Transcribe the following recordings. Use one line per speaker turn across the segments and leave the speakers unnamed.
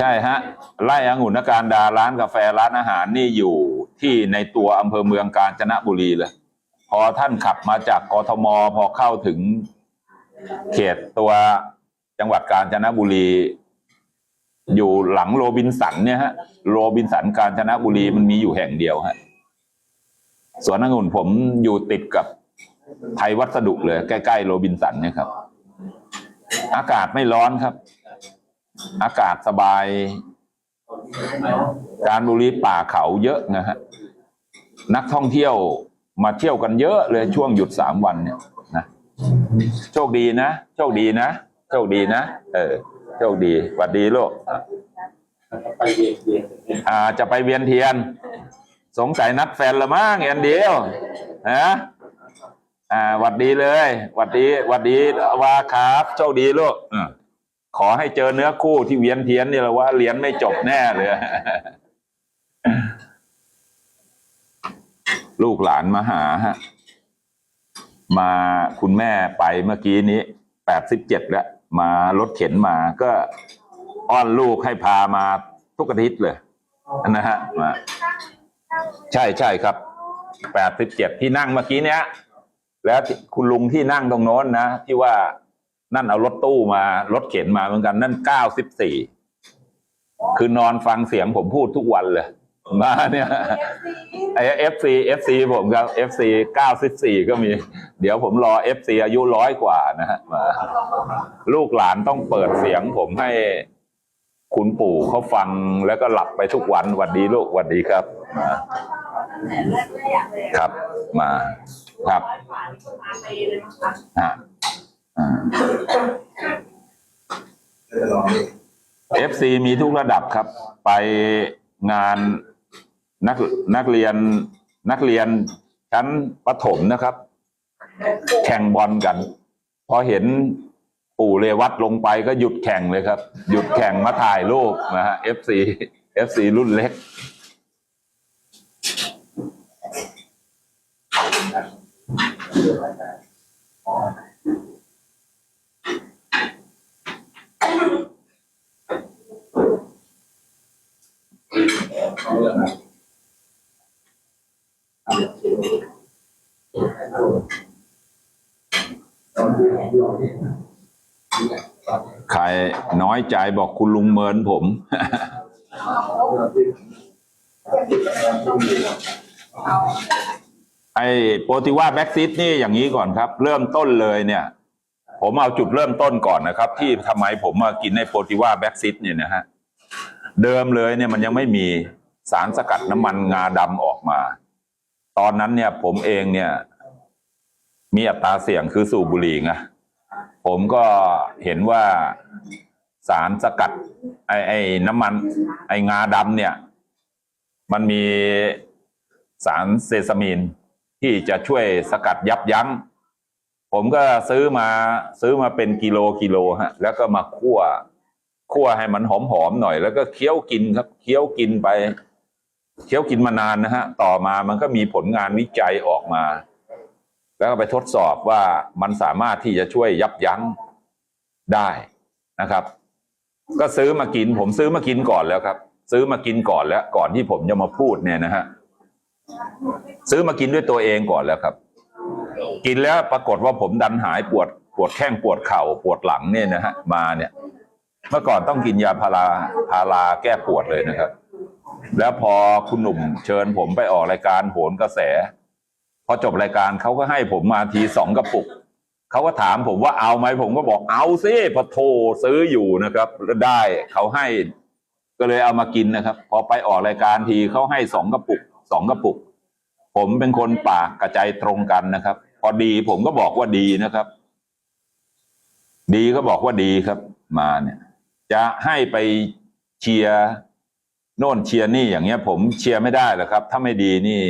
ใช่ฮะไร่องุ่นนการดาร้านกาแฟร้านอาหารนี่อยู่ที่ในตัวอำเภอเมืองกาญจนบุรีเลย พอท่านขับมาจากกทมพอเข้าถึงเขตตัวจังหวัดกาญจนบุรี อยู่หลังโรบินสันเนี่ยฮะโรบินสันกาญจนบุรีมันมีอยู่แห่งเดียวฮะสวนองุ่นผมอยู่ติดกับไทยวัสดุเลย ใกล้ๆโรบินสันเนี่ยครับ อากาศไม่ร้อนครับ อากาศสบาย การบุรีป่าเขาเยอะนะฮะนักท่องเที่ยวมาเที่ยวกันเยอะเลยช่วงหยุดสามวันเนี่ยนะโชคดีนะ โชคดีนะ โชคดีนะ เออ โชคดีหวัดดีลูกอ่าจะไปเวียนเทียน สงสัยนัดแฟนละมั้งเอ็นเดียวฮะอ่าหวัดดีเลยหวัดดีหวัดดีว่าครับ โชคดีลูกอะ ขอให้เจอเนื้อคู่ที่เวียนเทียนนี่แหละว่าเรียนไม่จบแน่เลยลูกหลานมาหาฮะ มาคุณแม่ไปเมื่อกี้นี้แปดสิบเจ็ดแล้ว มารถเข็นมาก็อ้อนลูกให้พามาทุกอาทิตย์เลยนะฮะมาใช่ใช่ครับแปดสิบเจ็ดที่นั่งเมื่อกี้เนี้ย แล้วคุณลุงที่นั่งตรงโน้นนะ ที่ว่า นั่นเอารถตู้มารถเข็นมาเหมือนกัน นั่นเก้าสิบสี่คือนอนฟังเสียงผมพูดทุกวันเลย มาเนี่ยไอเอฟซีเอฟซีผมครับเอฟซีเก้าสิบสี่ก็มี เดี๋ยวผมรอเอฟซีอายุร้อยกว่านะฮะมาลูกหลานต้องเปิดเสียงผมให้คุณปู่เขาฟังแล้วก็หลับไปทุกวันหวัดดีลูกหวัดดีครับมาครับมาครับฮะ เอฟซีมีทุกระดับครับ ไปงานนักนักเรียนนักเรียนชั้นประถมนะครับ แข่งบอลกัน พอเห็นปู่เรวัตลงไปก็หยุดแข่งเลยครับ หยุดแข่งมาถ่ายรูปนะฮะ FC FC รุ่นเล็ก ใครน้อยใจบอกคุณลุงเมินผม ไอ้โปรติว่าแบ็กซิตนี่อย่างนี้ก่อนครับ เริ่มต้นเลยเนี่ย ผมเอาจุดเริ่มต้นก่อนนะครับ ที่ทำไมผมมากินในโปรติว่าแบ็กซิตเนี่ยนะฮะ เดิมเลยเนี่ยมันยังไม่มี สารสกัดน้ำมันงาดำออกมา ตอนนั้นเนี่ยผมเองเนี่ย มีอัตราเสี่ยงคือสูบบุหรี่ไงผมก็เห็นว่าสารสกัด ไอ้ไอ้น้ำมัน ไอ้งาดำเนี่ย มันมีสารเซซามีนที่จะช่วยสกัดยับยั้ง ผมก็ซื้อมาซื้อมาเป็นกิโลกิโลฮะ แล้วก็มาคั่วคั่วให้มันหอมๆหน่อย แล้วก็เคี้ยวกินครับ เคี้ยวกินไป เคี้ยวกินมานานนะฮะ ต่อมามันก็มีผลงานวิจัยออกมา แล้วก็ไปทดสอบว่ามันสามารถที่จะช่วยยับยั้งได้นะครับ ก็ซื้อมากิน ผมซื้อมากินก่อนแล้วครับ ซื้อมากินก่อนแล้ว ก่อนที่ผมจะมาพูดเนี่ยนะฮะซื้อมากินด้วยตัวเองก่อนแล้วครับ กินแล้วปรากฏว่าผมดันหายปวดปวดแข้งปวดเข่าปวดหลังเนี่ยนะฮะมาเนี่ย เมื่อก่อนต้องกินยาพาราพาราแก้ปวดเลยนะครับ แล้วพอคุณหนุ่มเชิญผมไปออกรายการโหนกระแส พอจบรายการเขาก็ให้ผมมาทีสองกระปุกเขาก็ถามผมว่าเอาไหมผมก็บอกเอาสิพอโทรซื้ออยู่นะครับแล้วได้เขาให้ ก็เลยเอามากินนะครับ พอไปออกรายการทีเขาให้สองกระปุกสองกระปุก ผมเป็นคนปากกระใจตรงกันนะครับ พอดีผมก็บอกว่าดีนะครับ ดีก็บอกว่าดีครับ มาเนี่ย จะให้ไปเชียร์ โน่นเชียร์นี่อย่างเงี้ย ผมเชียร์ไม่ได้หรอกครับ ถ้าไม่ดีนี่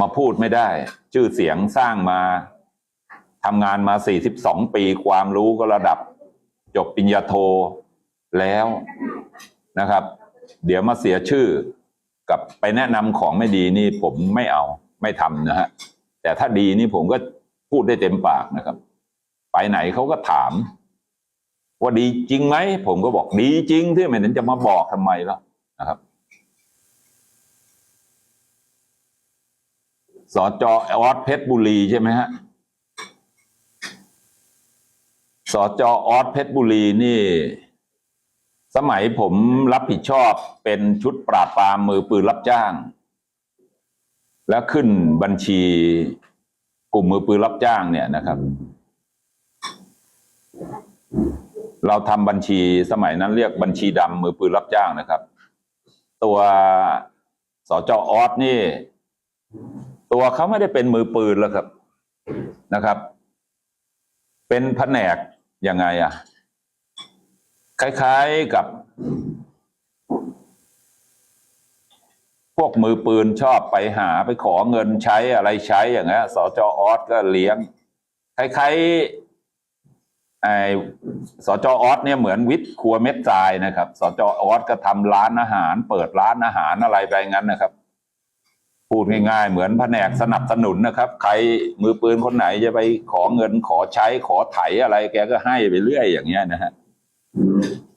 มาพูดไม่ได้ ชื่อเสียงสร้างมาทำงานมา 42 ปีความรู้ก็ระดับ จบปริญญาโทแล้วนะครับ เดี๋ยวมาเสียชื่อกับไปแนะนำของไม่ดีนี่ผมไม่เอาไม่ทำนะฮะแต่ถ้าดีนี่ผมก็พูดได้เต็มปากนะครับ ไปไหนเขาก็ถาม ว่าดีจริงไหม ผมก็บอกดีจริงที่ไม่นั้นจะมาบอกทำไมล่ะ นะครับสจออสเพชรบุรีใช่ไหมฮะสจออสเพชรบุรีนี่ สมัยผมรับผิดชอบเป็นชุดปราบปรามมือปืนรับจ้าง และขึ้นบัญชีกลุ่มมือปืนรับจ้างเนี่ยนะครับ เราทำบัญชีสมัยนั้นเรียกบัญชีดำมือปืนรับจ้างนะครับ ตัวสจออสนี่ ตัวเขาไม่ได้เป็นมือปืนแล้วครับนะครับ เป็นแผนกยังไงอะ คล้ายๆกับ พวกมือปืนชอบไปหาไปขอเงินใช้อะไรใช้อย่างเงี้ยสจออสก็เลี้ยง คล้ายๆ สจออสเนี่ยเหมือนวิทย์ครัวเม็ดทรายนะครับ สจออสก็ทำร้านอาหาร เปิดร้านอาหารอะไรไปงั้นนะครับ พูดง่ายๆ เหมือนแผนกสนับสนุนนะครับ ใครมือปืนคนไหนจะไปขอเงินขอใช้ขอไถอะไร แกก็ให้ไปเรื่อยอย่างเงี้ยนะฮะ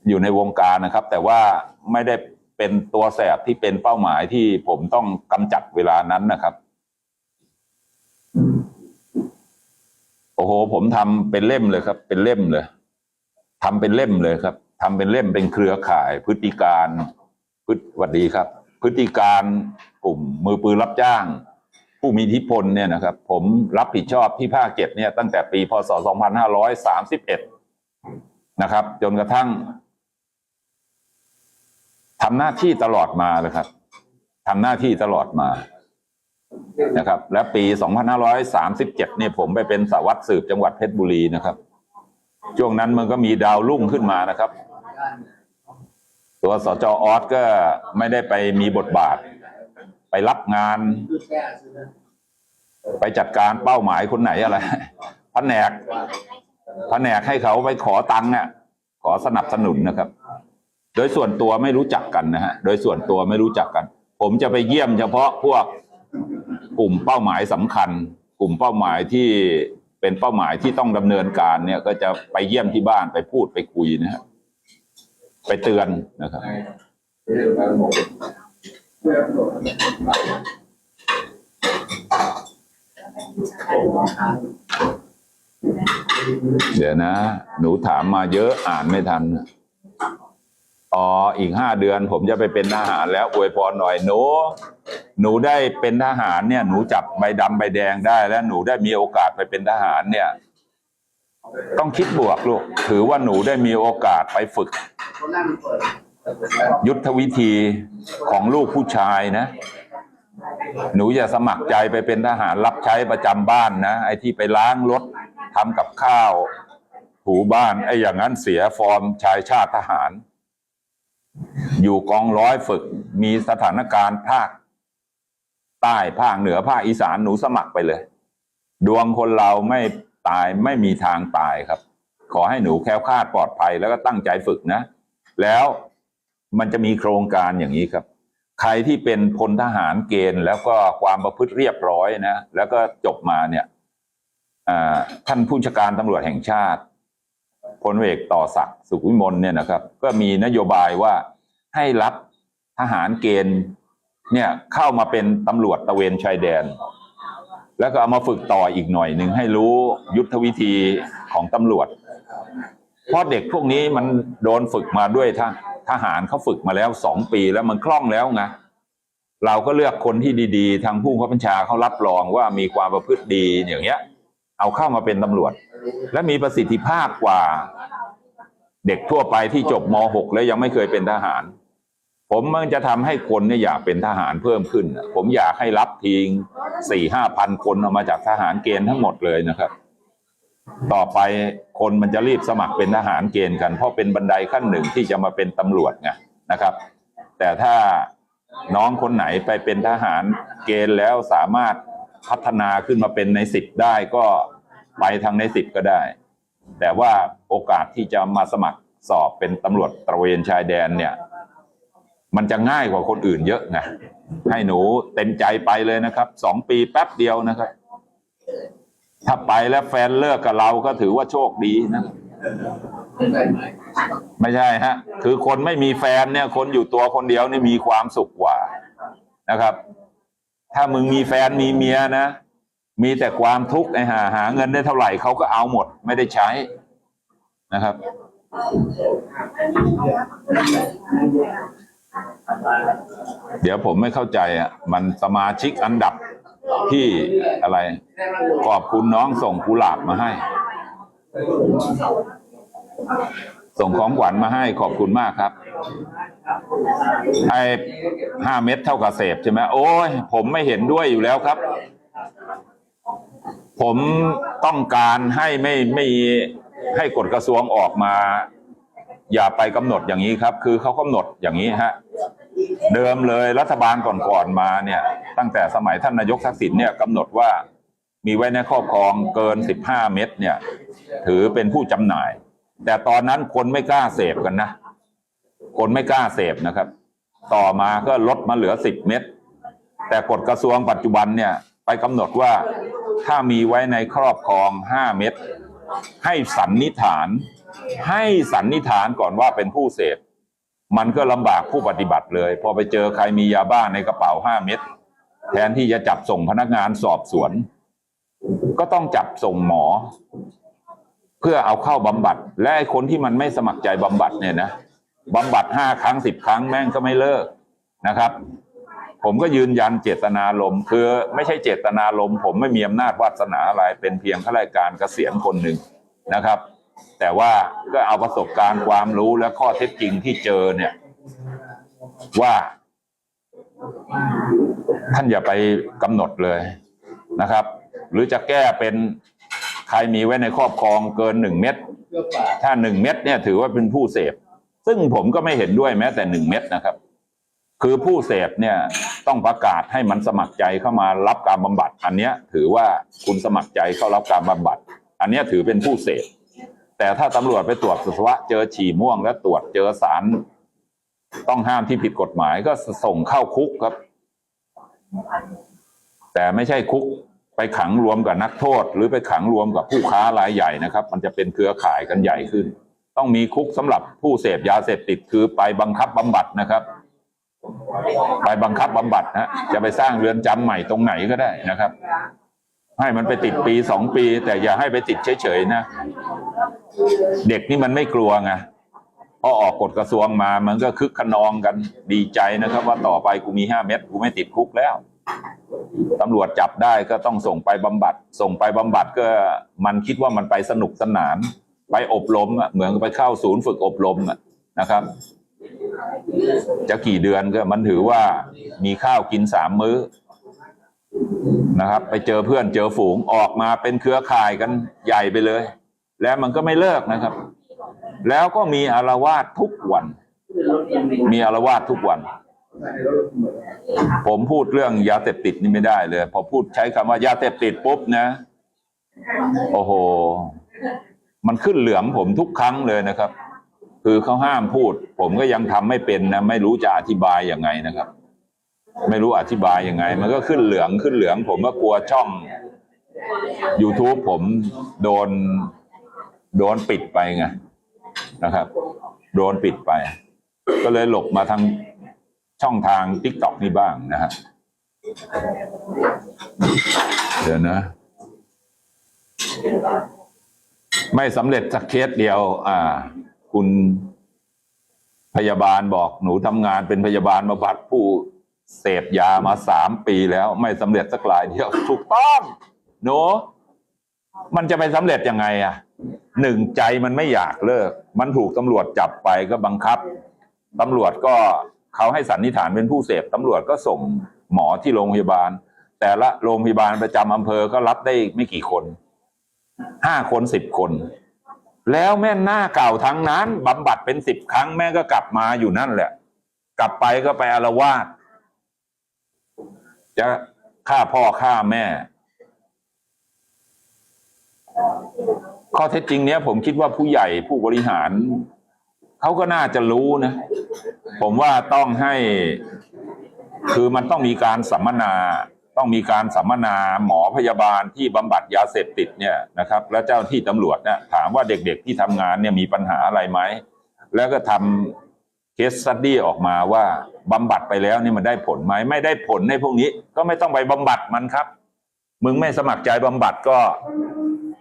อยู่ในวงการนะครับ แต่ว่าไม่ได้เป็นตัวแสบที่เป็นเป้าหมายที่ผมต้องกำจัดเวลานั้นนะครับ อ้โห ผมทำเป็นเล่มเลยครับ เป็นเล่มเลยทำเป็นเล่มเลยครับทำเป็นเล่มเป็นเครือข่าย พฤติการพฤติวัดดีครับ พฤติการกลุ่มมือปืนรับจ้าง ผู้มีอิทธิพลเนี่ยนะครับ ผมรับผิดชอบที่ภาคเจ็ดเนี่ยตั้งแต่ปีพศ 2531 นะครับ จนกระทั่งทำหน้าที่ตลอดมาเลยครับทำหน้าที่ตลอดมา นะครับ และปี 2537 เนี่ยผมไปเป็นสาวัตรสืบจังหวัดเพชรบุรีนะครับ ช่วงนั้นมันก็มีดาวรุ่งขึ้นมานะครับ ตัวสจออสก็ไม่ได้ไปมีบทบาท ไปรับงาน ไปจัดการเป้าหมายคนไหนอะไรแผนกแผนกให้เขาไปขอตังค์อะขอสนับสนุนนะครับ โดยส่วนตัวไม่รู้จักกันนะฮะ โดยส่วนตัวไม่รู้จักกัน ผมจะไปเยี่ยมเฉพาะพวก กลุ่มเป้าหมายสำคัญ กลุ่มเป้าหมายที่เป็นเป้าหมายที่ต้องดำเนินการเนี่ย ก็จะไปเยี่ยมที่บ้านไปพูดไปคุยนะฮะไปเตือนนะครับเดี๋ยวนะ หนูถามมาเยอะอ่านไม่ทัน อ๋ออีกห้าเดือนผมจะไปเป็นทหารแล้วอวยพรหน่อยหนู หนูได้เป็นทหารเนี่ย หนูจับใบดำใบแดงได้แล้วหนูได้มีโอกาสไปเป็นทหารเนี่ย ต้องคิดบวกลูก ถือว่าหนูได้มีโอกาสไปฝึก ยุทธวิธีของลูกผู้ชายนะ หนูอย่าสมัครใจไปเป็นทหารรับใช้ประจำบ้านนะไอ้ที่ไปล้างรถทำกับข้าวถูบ้านไอ้อย่างนั้นเสียฟอร์มชายชาติทหาร อยู่กองร้อยฝึกมีสถานการณ์ภาค ใต้ภาคเหนือภาคอีสานหนูสมัครไปเลย ดวงคนเราไม่ตายไม่มีทางตายครับ ขอให้หนูแค้วคาดปลอดภัยแล้วก็ตั้งใจฝึกนะ แล้วมันจะมีโครงการอย่างนี้ครับ ใครที่เป็นพลทหารเกณฑ์แล้วก็ความประพฤติเรียบร้อยนะ แล้วก็จบมาเนี่ยท่านผู้จัดการตำรวจแห่งชาติ พลเอกต่อศักดิ์สุขวิมลเนี่ยนะครับ ก็มีนโยบายว่าให้รับทหารเกณฑ์เนี่ยเข้ามาเป็นตำรวจตะเวนชายแดน แล้วก็เอามาฝึกต่ออีกหน่อยหนึ่งให้รู้ยุทธวิธีของตำรวจ เพราะเด็กพวกนี้มันโดนฝึกมาด้วยทหทหารเขาฝึกมาแล้วสองปีแล้วมันคล่องแล้วไงเราก็เลือกคนที่ดี ๆ ทางผู้บัญชาเขารับรองว่ามีความประพฤติดีอย่างเงี้ย เอาเข้ามาเป็นตำรวจ และมีประสิทธิภาพกว่า เด็กทั่วไปที่จบม .6 แล้วยังไม่เคยเป็นทหาร ผมมันจะทำให้คนเนี่ยอยากเป็นทหารเพิ่มขึ้น ผมอยากให้รับทีงสี่ห้าพันคนออกมาจากทหารเกณฑ์ทั้งหมดเลยนะครับ ต่อไปคนมันจะรีบสมัครเป็นทหารเกณฑ์กัน เพราะเป็นบันไดขั้นหนึ่งที่จะมาเป็นตำรวจไงนะครับ แต่ถ้าน้องคนไหนไปเป็นทหารเกณฑ์แล้วสามารถพัฒนาขึ้นมาเป็นในสิบได้ก็ ไปทางในสิบก็ได้ แต่ว่าโอกาสที่จะมาสมัครสอบเป็นตำรวจตระเวนชายแดนเนี่ย มันจะง่ายกว่าคนอื่นเยอะไงให้หนูเต็มใจไปเลยนะครับสองปีแป๊บเดียวนะครับ ถ้าไปแล้วแฟนเลิกกับเราก็ถือว่าโชคดีนะไม่ใช่ฮะ คือคนไม่มีแฟนเนี่ย คนอยู่ตัวคนเดียวนี่มีความสุขกว่านะครับ ถ้ามึงมีแฟนมีเมียนะ มีแต่ความทุกข์ไอ้หาหาเงินได้เท่าไหร่เขาก็เอาหมด ไม่ได้ใช้นะครับ เดี๋ยวผมไม่เข้าใจอะ มันสมาชิกอันดับที่อะไรขอบคุณน้องส่งกุหลาบมาให้ ส่งของขวัญมาให้ขอบคุณมากครับไอ้ห้าเม็ดเท่ากับเสพใช่ไหมโอ้ยผมไม่เห็นด้วยอยู่แล้วครับ ผมต้องการให้ไม่ไม่ให้กฎกระทรวงออกมา อย่าไปกำหนดอย่างนี้ครับ คือเขากำหนดอย่างนี้ฮะเดิมเลยรัฐบาลก่อนๆมาเนี่ย ตั้งแต่สมัยท่านนายกทักษิณเนี่ยกำหนดว่ามีไว้ในครอบครองเกิน 15 เม็ดเนี่ย ถือเป็นผู้จำหน่าย แต่ตอนนั้นคนไม่กล้าเสพกันนะ คนไม่กล้าเสพนะครับ ต่อมาก็ลดมาเหลือ 10 เม็ดแต่กฎกระทรวงปัจจุบันเนี่ย ไปกำหนดว่า ถ้ามีไว้ในครอบครอง5เม็ดให้สันนิษฐาน ให้สันนิษฐานก่อนว่าเป็นผู้เสพมันก็ลำบากผู้ปฏิบัติเลย พอไปเจอใครมียาบ้าในกระเป๋าห้าเม็ดแทนที่จะจับส่งพนักงานสอบสวน ก็ต้องจับส่งหมอ เพื่อเอาเข้าบำบัด และไอ้คนที่มันไม่สมัครใจบำบัดเนี่ยนะบำบัดห้าครั้งสิบครั้งแม่งก็ไม่เลิกนะครับ ผมก็ยืนยันเจตนารมณ์คือไม่ใช่เจตนารมณ์ผมไม่มีอำนาจวาสนาอะไรเป็นเพียงข้าราชการเกษียณคนหนึ่งนะครับ แต่ว่าก็เอาประสบการณ์ความรู้และข้อเท็จจริงที่เจอเนี่ย ว่าท่านอย่าไปกำหนดเลยนะครับ หรือจะแก้เป็นใครมีไว้ในครอบครองเกินหนึ่งเม็ดถ้าหนึ่งเม็ดเนี่ยถือว่าเป็นผู้เสพ ซึ่งผมก็ไม่เห็นด้วยแม้แต่หนึ่งเม็ดนะครับ คือผู้เสพเนี่ยต้องประกาศให้มันสมัครใจเข้ามารับการบำบัด อันเนี้ยถือว่าคุณสมัครใจเข้ารับการบำบัด อันเนี้ยถือเป็นผู้เสพแต่ถ้าตำรวจไปตรวจปัสสาวะเจอฉี่ม่วงและตรวจเจอสาร ต้องห้ามที่ผิดกฎหมายก็ส่งเข้าคุกครับ แต่ไม่ใช่คุกไปขังรวมกับนักโทษ หรือไปขังรวมกับผู้ค้ารายใหญ่นะครับ มันจะเป็นเครือข่ายกันใหญ่ขึ้น ต้องมีคุกสำหรับผู้เสพยาเสพติดคือไปบังคับบำบัดนะครับ ไปบังคับบำบัดนะจะไปสร้างเรือนจำใหม่ตรงไหนก็ได้นะครับ ให้มันไปติดปีสองปี แต่อย่าให้ไปติดเฉยๆนะ เด็กนี่มันไม่กลัวไงพอออกกฎกระทรวงมามันก็คึกขนองกันดีใจนะครับ ว่าต่อไปกูมีห้าเม็ดกูไม่ติดคุกแล้วตำรวจจับได้ก็ต้องส่งไปบำบัด ส่งไปบำบัดก็มันคิดว่ามันไปสนุกสนาน ไปอบรมเหมือนไปเข้าศูนย์ฝึกอบรมนะครับ จะกี่เดือนก็มันถือว่ามีข้าวกินสามมื้อนะครับ ไปเจอเพื่อนเจอฝูงออกมาเป็นเครือข่ายกันใหญ่ไปเลย แล้วมันก็ไม่เลิกนะครับ แล้วก็มีอารวาสทุกวัน มีอารวาสทุกวัน ผมพูดเรื่องยาเสพติดนี่ไม่ได้เลย พอพูดใช้คำว่ายาเสพติดปุ๊บนะ โอ้โห มันขึ้นเหลืองผมทุกครั้งเลยนะครับ คือเขาห้ามพูด ผมก็ยังทำไม่เป็นนะ ไม่รู้จะอธิบายยังไงนะครับ ไม่รู้อธิบายยังไง มันก็ขึ้นเหลืองขึ้นเหลือง ผมก็กลัวช่อง YouTube ผมโดน โดนปิดไปไงนะครับ โดนปิดไป ก็เลยหลบมาทางช่องทาง t ิ k t o k นี่บ้างนะฮะเดี๋ยวนะ ไม่สำเร็จสักเคสเดียว อ่า คุณพยาบาลบอกหนูทำงานเป็นพยาบาลบำบัดผู้เสพยามาสามปีแล้ว ไม่สำเร็จสักรายเดียวถูกต้องหนูมันจะไปสำเร็จยังไงอะหนึ่งใจมันไม่อยากเลิก มันถูกตำรวจจับไปก็บังคับตำรวจก็เขาให้สันนิษฐานเป็นผู้เสพตำรวจก็ส่งหมอที่โรงพยาบาล แต่ละโรงพยาบาลประจำอำเภอก็รับได้ไม่กี่คนห้าคนสิบคน แล้วแม่หน้าเก่าทั้งนั้นบำบัดเป็นสิบครั้งแม่ก็กลับมาอยู่นั่นแหละ กลับไปก็ไปอารวาสจะฆ่าพ่อฆ่าแม่ ข้อเท็จจริงเนี้ย ผมคิดว่าผู้ใหญ่ผู้บริหาร เขาก็น่าจะรู้นะ ผมว่าต้องให้ คือมันต้องมีการสัมมนา ต้องมีการสัมมนาหมอพยาบาลที่บำบัดยาเสพติดเนี่ยนะครับและเจ้าที่ตำรวจเนี่ยถามว่าเด็กๆที่ทำงานเนี่ยมีปัญหาอะไรไหม แล้วก็ทำเคสสตดี้ออกมาว่าบำบัดไปแล้วนี่มันได้ผลไหมไม่ได้ผลในพวกนี้ ก็ไม่ต้องไปบำบัดมันครับ มึงไม่สมัครใจบำบัดก็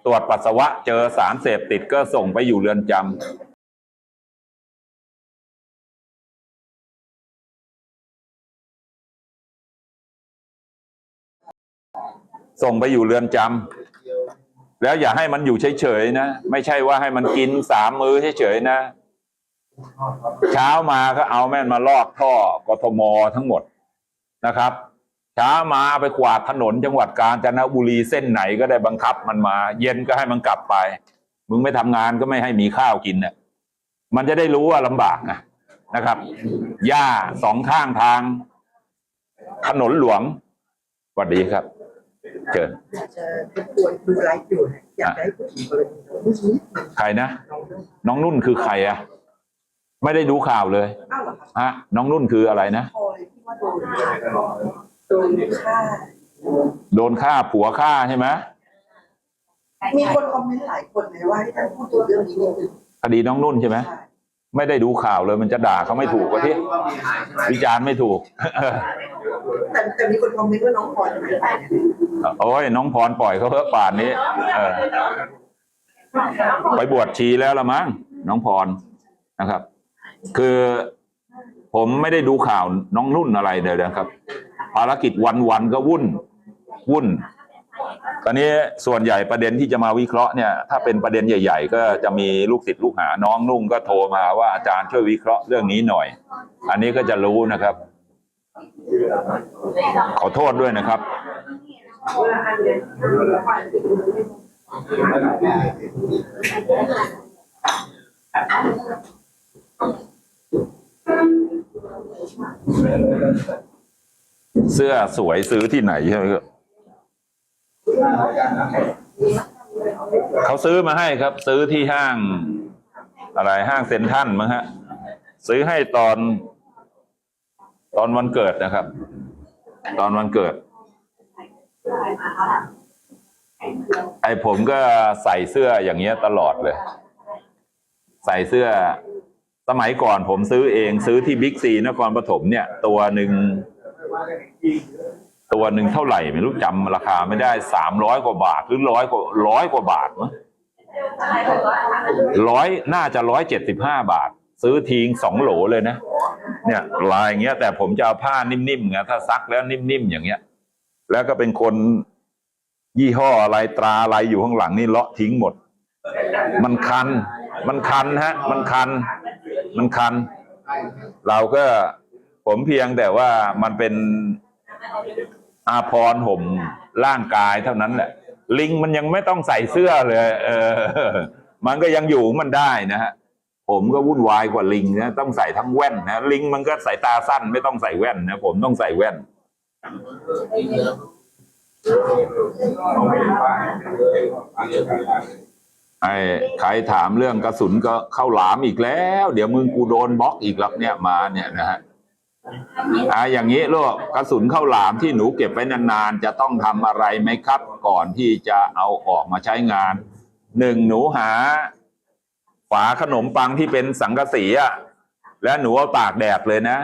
ตรวจปัสสาวะเจอสารเสพติดก็ส่งไปอยู่เรือนจำ ส่งไปอยู่เรือนจำแล้วอย่าให้มันอยู่เฉยๆนะ ไม่ใช่ว่าให้มันกินสามมื้อเฉยๆนะ เช้ามาก็เอาแม่นมาลอกท่อกทมทั้งหมดนะครับเช้ามาไปกวาดถนนจังหวัดกาญจนบุรีเส้นไหนก็ได้บังคับมันมา เย็นก็ให้มันกลับไป มึงไม่ทำงานก็ไม่ให้มีข้าวกินเนี่ยมันจะได้รู้ว่าลำบากนะนะครับหญ้าสองข้างทาง ถนนหลวงสวัสดีครับ เชิญ
อยากจะรบกวนดูไลฟ์อยู่นะอยากจะให้พูดถึงกรณีของผู้ชี้
ใครนะ
น้องนุ่น
น้องนุ่นคือใครอะไม่ได้ดูข่าวเลย
อ้าวเหรอครับ
ฮะน้องนุ่นคืออะไรนะ
พลอยที่ว่าโดนโดนฆ่า
โดนฆ่าผัวฆ่าใช่ไหม
มีคนคอมเมนต์หลายคนเลยว่าให้ท่านพูดถึงเรื่องนี้นิดนึง
คดีน้องนุ่นใช่ไหม
ใช่
ไม่ได้ดูข่าวเลยมันจะด่าเขาไม่ถูกวะที่วิจารณ์ไม่ถูก
แต่แต่มีคนคอมเมนต์ว่าน้องพลอยหายไปเนี่ย
โอ้ยน้องพรปล่อยเขาเพิ่ป่านนี้เออไปบวชชีแล้วละมั้งน้องพรนะครับ คือผมไม่ได้ดูข่าวน้องนุ่นอะไรเลยนะครับ ภารกิจวันวันๆก็วุ่น วุ่น ตอนนี้ส่วนใหญ่ประเด็นที่จะมาวิเคราะห์เนี่ยถ้าเป็นประเด็นใหญ่ ๆ ก็จะมีลูกศิษย์ลูกหาน้องนุ่งก็โทรมาว่าอาจารย์ช่วยวิเคราะห์เรื่องนี้หน่อย อันนี้ก็จะรู้นะครับ ขอโทษด้วยนะครับ เสื้อสวยซื้อที่ไหนใช่ไหมครับ เขาซื้อมาให้ครับ ซื้อที่ห้าง อะไรห้างเซ็นทรัลมั้งฮะ ซื้อให้ตอน ตอนวันเกิดนะครับ ตอนวันเกิด ไอผมก็ใส่เสื้ออย่างเงี้ยตลอดเลย ใส่เสื้อ สมัยก่อนผมซื้อเอง ซื้อที่บิ๊กซีนครปฐมเนี่ย ตัวหนึ่ง ตัวหนึ่งเท่าไหร่ไม่รู้จำราคาไม่ได้สามร้อยกว่าบาท หรือร้อยกว่าร้อยกว่าบาทมั้งร้อยน่าจะร้อยเจ็ดสิบห้าบาท ซื้อทิ้งสองโหลเลยนะ เนี่ยลายอย่างเงี้ย แต่ผมจะเอาผ้านิ่มๆไงถ้าซักแล้วนิ่มๆอย่างเงี้ย แล้วก็เป็นคนยี่ห้ออะไรตราอะไรอยู่ข้างหลังนี่เลาะทิ้งหมด มันคัน มันคันฮะ มันคัน มันคัน เราก็ผมเพียงแต่ว่ามันเป็น อาพรห่มร่างกายเท่านั้นแหละ ลิงมันยังไม่ต้องใส่เสื้อเลย เออ มันก็ยังอยู่มันได้นะฮะผมก็วุ่นวายกว่าลิงนะต้องใส่ทั้งแว่นนะลิงมันก็ใสายตาสั้นไม่ต้องใส่แว่นนะผมต้องใส่แว่นไอ้ใครถามเรื่องกระสุนก็เข้าหลามอีกแล้ว เดี๋ยวมึงกูโดนบล็อกอีกแล้วเนี่ยมาเนี่ยนะฮะ อ่าอย่างนี้ลูกกระสุนเข้าหลามที่หนูเก็บไว้นานๆ จะต้องทำอะไรไหมครับ ก่อนที่จะเอาออกมาใช้งานหนึ่งหนูหา ฝาขนมปังที่เป็นสังกะสีอะแล้วหนูเอาตากแดดเลยนะ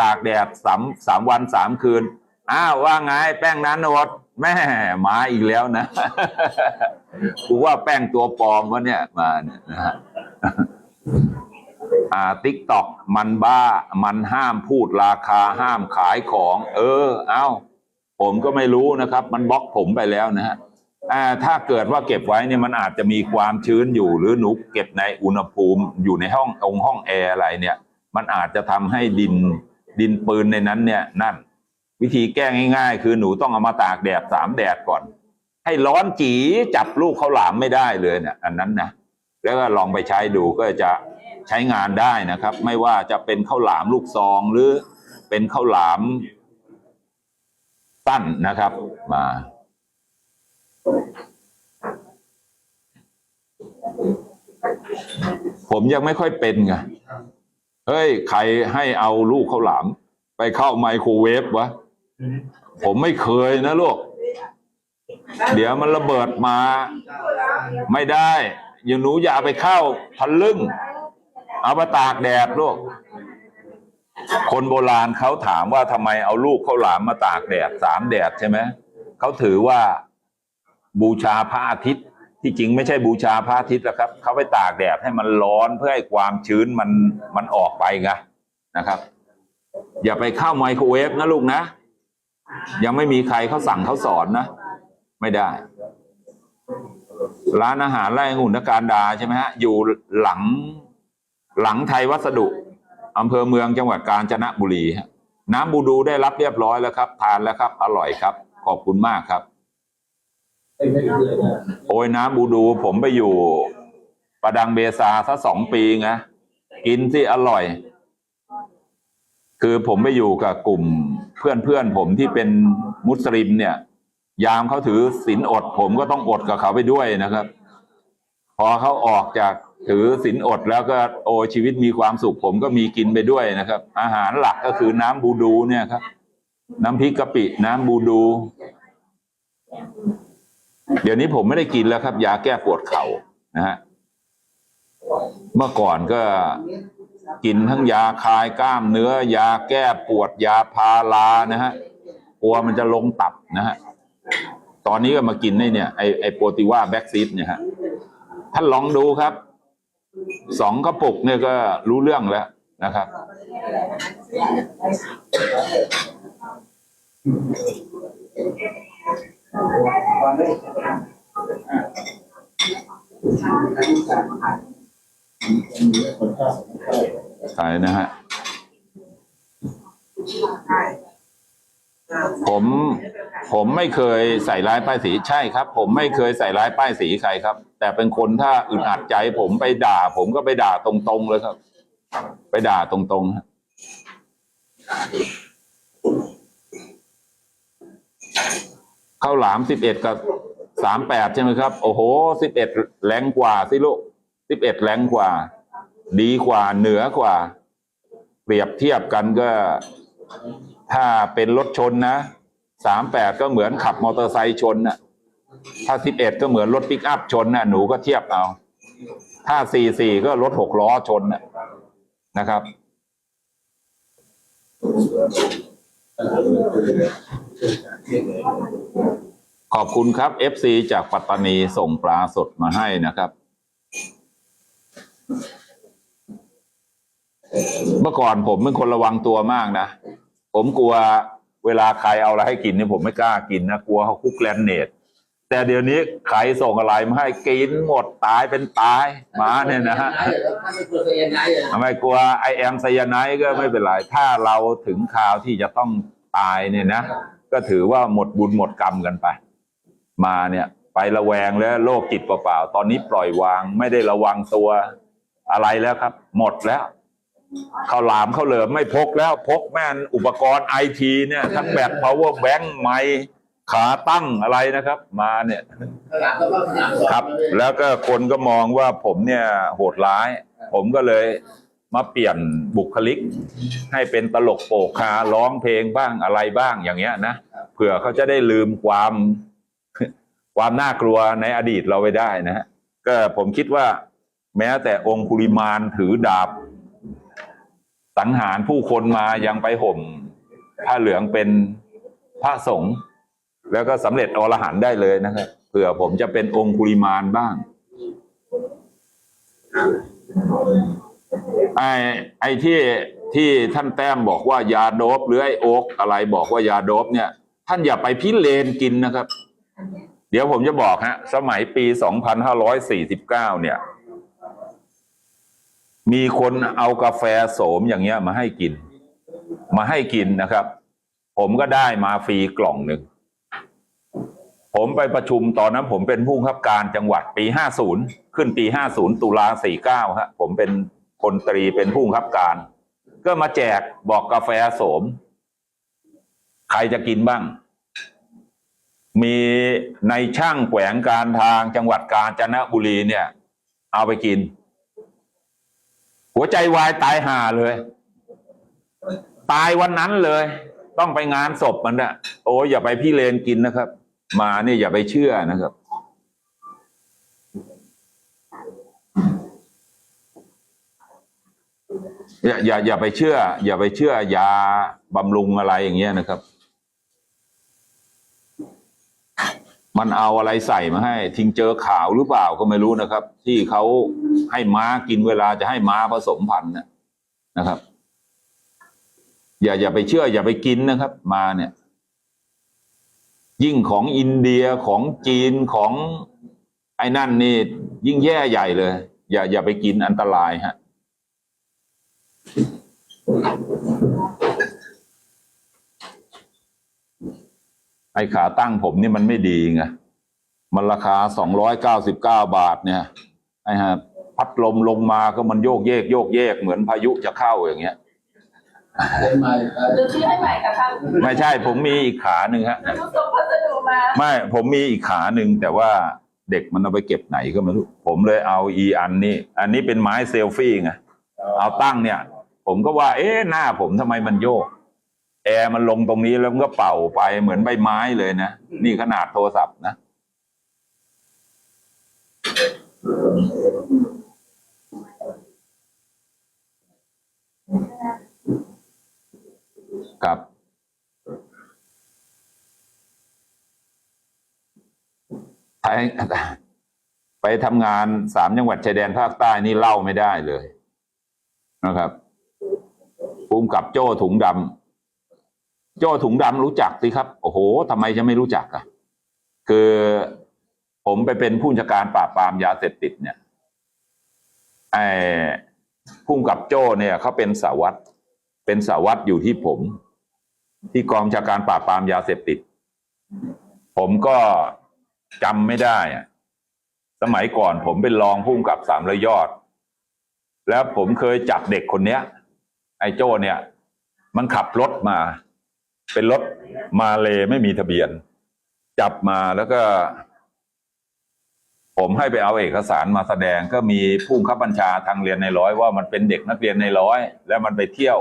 ตากแดดสามสามวันสามคืน อ้าวว่าไงแป้งนั้นโนดแม่มาอีกแล้วนะกูว่าแป้งตัวปลอมวะเนี่ยมาเนี่ยนะฮะ ติ๊กต็อกมันบ้า มันห้ามพูดราคาห้ามขายของ เออ เอ้า ผมก็ไม่รู้นะครับ มันบล็อกผมไปแล้วนะฮะอ่าถ้าเกิดว่าเก็บไว้เนี่ยมันอาจจะมีความชื้นอยู่ หรือหนูเก็บในอุณหภูมิอยู่ในห้ององห้องแอร์อะไรเนี่ย มันอาจจะทำให้ดินดินปืนในนั้นเนี่ยนั่น วิธีแก้ง่าย ๆ คือหนูต้องเอามาตากแดดสามแดดก่อน ให้ร้อนจีจับลูกเขาหลามไม่ได้เลยเนี่ยอันนั้นนะแล้วก็ลองไปใช้ดูก็จะ ใช้งานได้นะครับ ไม่ว่าจะเป็นข้าวหลามลูกซองหรือเป็นข้าวหลามตั้นนะครับมาผมยังไม่ค่อยเป็นไง เฮ้ย ใครให้เอาลูกข้าวหลาม ไปเข้าไมโครเวฟวะ ผมไม่เคยนะลูก เดี๋ยวมันระเบิดมา ไม่ได้ อย่าหนูอย่าไปเข้าทะลึ่ง เอามาตากแดดลูก คนโบราณเขาถามว่าทำไมเอาลูกข้าวหลามมาตากแดดสามแดดใช่ไหมเขาถือว่าบูชาพระอาทิตย์ ที่จริงไม่ใช่บูชาพระอาทิตย์หรอกครับเขาไปตากแดดให้มันร้อนเพื่อให้ความชื้นมันมันออกไปไงนะครับ อย่าไปเข้าไมโครเวฟนะลูกนะ ยังไม่มีใครเขาสั่งเขาสอนนะ ไม่ได้ ร้านอาหารไร่องุ่นนการดาใช่ไหมฮะอยู่หลัง หลังไทยวัสดุอำเภอเมืองจังหวัดกาญจนบุรีฮะน้ำบูดูได้รับเรียบร้อยแล้วครับ ทานแล้วครับ อร่อยครับ ขอบคุณมากครับ โอ้ยน้ำบูดูผมไปอยู่ประดังเบซาสักสองปีไงกินที่อร่อย คือผมไปอยู่กับกลุ่มเพื่อนเพื่อนๆผมที่เป็นมุสลิมเนี่ย ยามเขาถือศีลอด ผมก็ต้องอดกับเขาไปด้วยนะครับ พอเขาออกจาก ถือศีลอดแล้วก็โอชีวิตมีความสุขผมก็มีกินไปด้วยนะครับ อาหารหลักก็คือน้ำบูดูเนี่ยครับ น้ำพริกกะปิน้ำบูดู เดี๋ยวนี้ผมไม่ได้กินแล้วครับ ยาแก้ปวดเข่านะฮะเมื่อก่อนก็กินทั้งยาคลายกล้ามเนื้อ ยาแก้ปวดยาพารานะฮะกลัวมันจะลงตับนะฮะตอนนี้ก็มากินไอ้เนี่ยไอไอโปรติว่าแบ็กซีดเนี่ยฮะท่านลองดูครับ สองกระปุกเนี่ยก็รู้เรื่องแล้วนะครับใช่นะฮะ ผมผมไม่เคยใส่ร้ายป้ายสีใช่ครับ ผมไม่เคยใส่ร้ายป้ายสีใครครับ แต่เป็นคนถ้าอึดอัดใจ ผมไปด่า ผมก็ไปด่าตรงๆเลยครับ ไปด่าตรงๆฮะข้าวหลามสิบเอ็ดกับสามแปดใช่ไหมครับ โอ้โหสิบเอ็ดแรงกว่าสิลูกสิบเอ็ดแรงกว่า ดีกว่าเหนือกว่า เปรียบเทียบกันก็ ถ้าเป็นรถชนนะสามแปดก็เหมือนขับมอเตอร์ไซค์ชนน่ะ ถ้าสิบเอ็ดก็เหมือนรถปิกอัพชนน่ะ หนูก็เทียบเอา ถ้าสี่สี่ก็รถหกล้อชนน่ะนะครับ ขอบคุณครับ FC จากปัตตานีส่งปลาสดมาให้นะครับ เมื่อก่อนผมเป็นคนระวังตัวมากนะ ผมกลัวเวลาใครเอาอะไรให้กินเนี่ยผมไม่กล้ากินนะกลัวเขาคุกแลนเนตแต่เดี๋ยวนี้ใครส่งอะไรมาให้กินหมดตายเป็นตายหมาเนี่ยนะฮะทำไมกลัวไอแอมไซยาไนด์ก็ไม่เป็นไรถ้าเราถึงคราวที่จะต้องตายเนี่ยนะก็ถือว่าหมดบุญหมดกรรมกันไป มาเนี่ย ไประแวงแล้วโรคจิตเปล่าๆตอนนี้ปล่อยวางไม่ได้ระวังตัวอะไรแล้วครับ หมดแล้ว ข้าวหลามข้าวเหลิมไม่พกแล้วพกแม่นอุปกรณ์ไอทีเนี่ย ทั้งแบต power bank ไมค์ขาตั้งอะไรนะครับ มาเนี่ย ครับ แล้วก็คนก็มองว่าผมเนี่ยโหดร้าย ผมก็เลยมาเปลี่ยนบุคลิก ให้เป็นตลกโปกคาร้องเพลงบ้างอะไรบ้างอย่างเงี้ยนะเผื่อเขาจะได้ลืมความความน่ากลัวในอดีตเราไปได้นะฮะก็ผมคิดว่า แม้แต่องค์คุริมานถือดาบ สังหารผู้คนมายังไปห่มผ้าเหลืองเป็นพระสงฆ์แล้วก็สำเร็จอรหันได้เลยนะครับเผื่อผมจะเป็นองคุริมานบ้างไอ้ไอ้ที่ที่ท่านแต้มบอกว่ายาโดบหรือไอ้โอ๊กอะไรบอกว่ายาโดบเนี่ย ท่านอย่าไปพิเรนกินนะครับ เดี๋ยวผมจะบอกฮะ สมัยปี 2549 เนี่ย มีคนเอากาแฟโสมอย่างเงี้ยมาให้กิน มาให้กินนะครับ ผมก็ได้มาฟรีกล่องหนึ่ง ผมไปประชุมตอนนั้นผมเป็นผู้บังคับการจังหวัดปี 50 ขึ้นปี 50 ตุลา49ฮะผมเป็นพลตรีเป็นผู้บังคับการ ก็มาแจกบอกกาแฟโสม ใครจะกินบ้าง มีในช่างแขวงการทางจังหวัดกาญจนบุรีเนี่ย เอาไปกิน หัวใจวายตายห่าเลย ตายวันนั้นเลย ต้องไปงานศพมันอะโอ้ยอย่าไปพี่เลนกินนะครับ มาเนี่ยอย่าไปเชื่อนะครับ อย่าอย่าอย่าไปเชื่อ อย่าไปเชื่อยาบำรุงอะไรอย่างเงี้ยนะครับ มันเอาอะไรใส่มาให้ ทิ้งเจอข่าวหรือเปล่าก็ไม่รู้นะครับ ที่เขาให้ม้ากินเวลาจะให้ม้าผสมพันธุ์นะนะครับ อย่าอย่าไปเชื่อ อย่าไปกินนะครับ มาเนี่ย ยิ่งของอินเดียของจีนของไอ้นั่นนี่ ยิ่งแย่ใหญ่เลย อย่าอย่าไปกินอันตรายฮะ ไอ้ขาตั้งผมนี่มันไม่ดีไงมันราคาสองร้อยเก้าสิบเก้าบาทเนี่ยไอ้ฮะพัดลมลงมาก็มันโยกเยกโยกเยกเหมือนพายุจะเข้าอย่างเงี้ย
เป็นใหม่ไป
หรือชื่อให้ใหม่กับท่าน
ไม่ใช่ผมมีอีกขาหนึ่งฮะ
รู้ส่งพัสดุมา
ไม่ผมมีอีกขาหนึ่งแต่ว่าเด็กมันเอาไปเก็บไหนก็ไม่รู้ผมเลยเอาอีอันนี้ อันนี้เป็นไม้เซลฟี่ไงเอาตั้งเนี่ย ผมก็ว่า เอ๊ะหน้าผมทำไมมันโยก แอร์มันลงตรงนี้แล้วมันก็เป่าไปเหมือนใบไม้เลยนะ นี่ขนาดโทรศัพท์นะ ครับ ไปไปทำงานสามจังหวัดชายแดนภาคใต้นี่เล่าไม่ได้เลยนะครับภูมิกับโจ้ถุงดำ โจ้ถุงดำรู้จักสิครับ โอ้โหทำไมจะไม่รู้จักอะ คือผมไปเป็นผู้บัญชการปราบปรามยาเสพติดเนี่ยไอ้ภูมิกับโจ้เนี่ยเขาเป็นสาวัตเป็นสาวัตอยู่ที่ผม ที่กองบัญชาการปราบปรามยาเสพติด ผมก็จำไม่ได้อะสมัยก่อนผมเป็นรองผู้กำกับสามระยอด แล้วผมเคยจับเด็กคนเนี้ย ไอ้โจ้เนี่ย มันขับรถมา เป็นรถมาเลไม่มีทะเบียน จับมาแล้วก็ ผมให้ไปเอาเอกสารมาแสดงก็มีผู้บังคับบัญชาทางเรียนในร้อยว่ามันเป็นเด็กนักเรียนในร้อย แล้วมันไปเที่ยว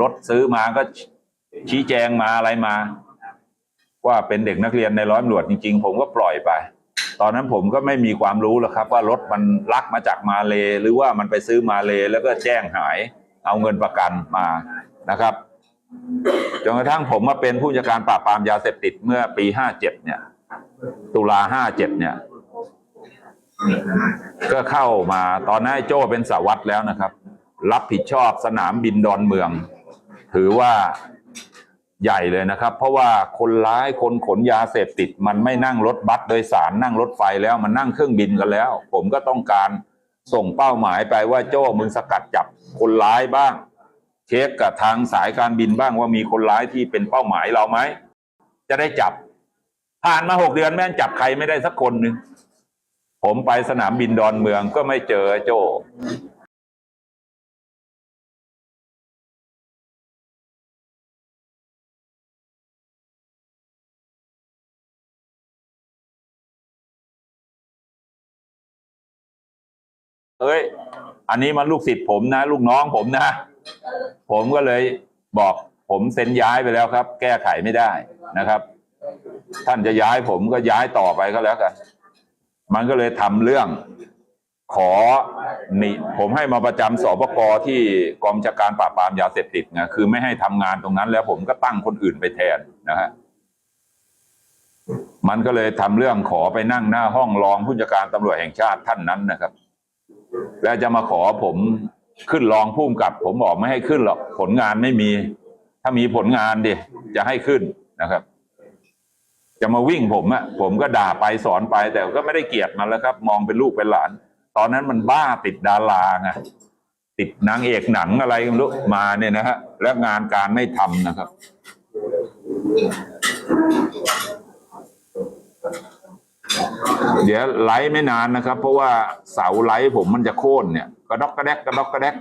รถซื้อมาก็ชี้แจงมาอะไรมา ว่าเป็นเด็กนักเรียนในร้อยตำรวจจริง ๆ ผมก็ปล่อยไป ตอนนั้นผมก็ไม่มีความรู้หรอกครับ ว่ารถมันลักมาจากมาเลหรือว่ามันไปซื้อมาเลแล้วก็แจ้งหาย เอาเงินประกันมานะครับ จนกระทั่งผมมาเป็นผู้จัดการปราบปรามยาเสพติดเมื่อปีห้าเจ็ดเนี่ย ตุลาห้าเจ็ดเนี่ย ก็เข้ามาตอนนั้นโจ้เป็นสาวัตแล้วนะครับ รับผิดชอบสนามบินดอนเมือง ถือว่าใหญ่เลยนะครับ เพราะว่าคนร้ายคนขนยาเสพติด มันไม่นั่งรถบัสโดยสารนั่งรถไฟแล้วมันนั่งเครื่องบินกันแล้ว ผมก็ต้องการส่งเป้าหมายไปว่าโจ้มึงสกัดจับคนร้ายบ้าง เช็คกับทางสายการบินบ้างว่ามีคนร้ายที่เป็นเป้าหมายเราไหม จะได้จับ ผ่านมาหกเดือนแม่งจับใครไม่ได้สักคนหนึ่งผมไปสนามบินดอนเมืองก็ไม่เจอโจ้เอ้ย อันนี้มันลูกศิษย์ผมนะ ลูกน้องผมนะ ผมก็เลยบอกผมเซ็นย้ายไปแล้วครับ แก้ไขไม่ได้นะครับ ท่านจะย้ายผมก็ย้ายต่อไปก็แล้วกัน มันก็เลยทำเรื่องขอหนีผมให้มาประจำสปกที่กองบัญชาการปราบปรามยาเสพติดไงคือไม่ให้ทำงานตรงนั้น แล้วผมก็ตั้งคนอื่นไปแทนนะฮะมันก็เลยทำเรื่องขอไปนั่งหน้าห้องรองผู้จัดการตำรวจแห่งชาติท่านนั้นนะครับ แล้วจะมาขอผม ขึ้นรองผู้กำกับ ผมบอกไม่ให้ขึ้นหรอกผลงานไม่มี ถ้ามีผลงานดิจะให้ขึ้นนะครับ จะมาวิ่งผมอะผมก็ด่าไปสอนไปแต่ก็ไม่ได้เกลียดมันแล้วครับ มองเป็นลูกเป็นหลาน ตอนนั้นมันบ้าติดดาราไงติดนางเอกหนังอะไรก็ไม่รู้มาเนี่ยนะฮะแล้วงานการไม่ทำนะครับ เดี๋ยวไลฟ์ไม่นานนะครับ เพราะว่าเสาไลฟ์ผมมันจะโค่นเนี่ย กระดอกกระแดกกระดอกกระแดก